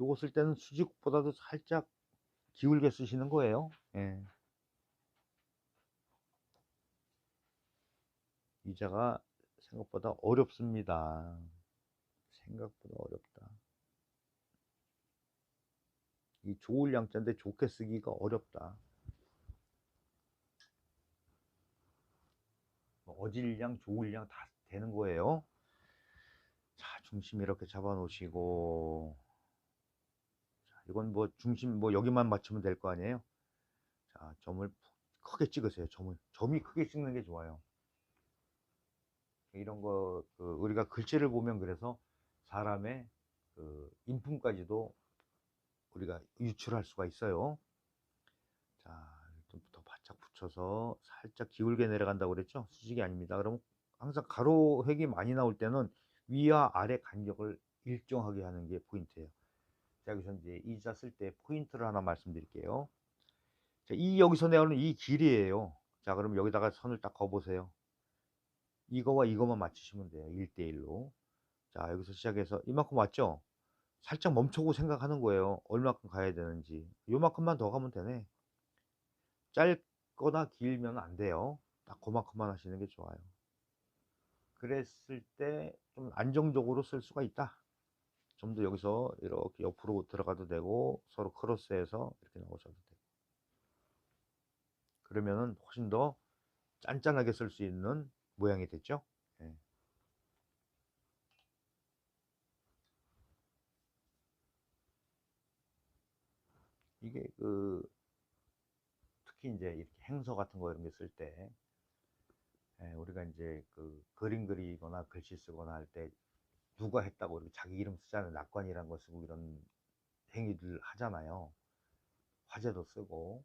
요거 쓸 때는 수직보다도 살짝 기울게 쓰시는 거예요. 예. 이 자가 생각보다 어렵습니다. 생각보다 어렵다. 이 좋을 양자인데 좋게 쓰기가 어렵다. 뭐 어질량, 좋을량 다 되는 거예요. 자, 중심 이렇게 잡아 놓으시고 자, 이건 뭐 중심 뭐 여기만 맞추면 될 거 아니에요. 자, 점을 푹 크게 찍으세요. 점을 점이 크게 찍는 게 좋아요. 이런 거, 그 우리가 글씨를 보면 그래서 사람의 그 인품까지도 우리가 유출할 수가 있어요. 자, 좀더 바짝 붙여서 살짝 기울게 내려간다고 그랬죠? 수직이 아닙니다. 그러면 항상 가로 획이 많이 나올 때는 위와 아래 간격을 일정하게 하는 게 포인트예요. 자, 여기서 이제 이자 쓸 때 포인트를 하나 말씀드릴게요. 자, 이 여기서 내오는 이 길이에요. 자, 그럼 여기다가 선을 딱 그어보세요. 이거와 이거만 맞추시면 돼요. 1대1로. 자, 여기서 시작해서 이만큼 왔죠? 살짝 멈추고 생각하는 거예요. 얼마큼 가야 되는지. 요만큼만 더 가면 되네. 짧거나 길면 안 돼요. 딱 그만큼만 하시는 게 좋아요. 그랬을 때 좀 안정적으로 쓸 수가 있다. 좀 더 여기서 이렇게 옆으로 들어가도 되고 서로 크로스해서 이렇게 나오셔도 되고. 그러면은 훨씬 더 짠짠하게 쓸 수 있는 모양이 됐죠. 예. 이게 그 특히 이제 이렇게 행서 같은 거 이런 게 쓸때 우리가 이제 그 그림 그리거나 글씨 쓰거나 할 때 누가 했다고 이렇게 자기 이름 쓰잖아요. 낙관이란 거 쓰고 이런 행위들 하잖아요. 화제도 쓰고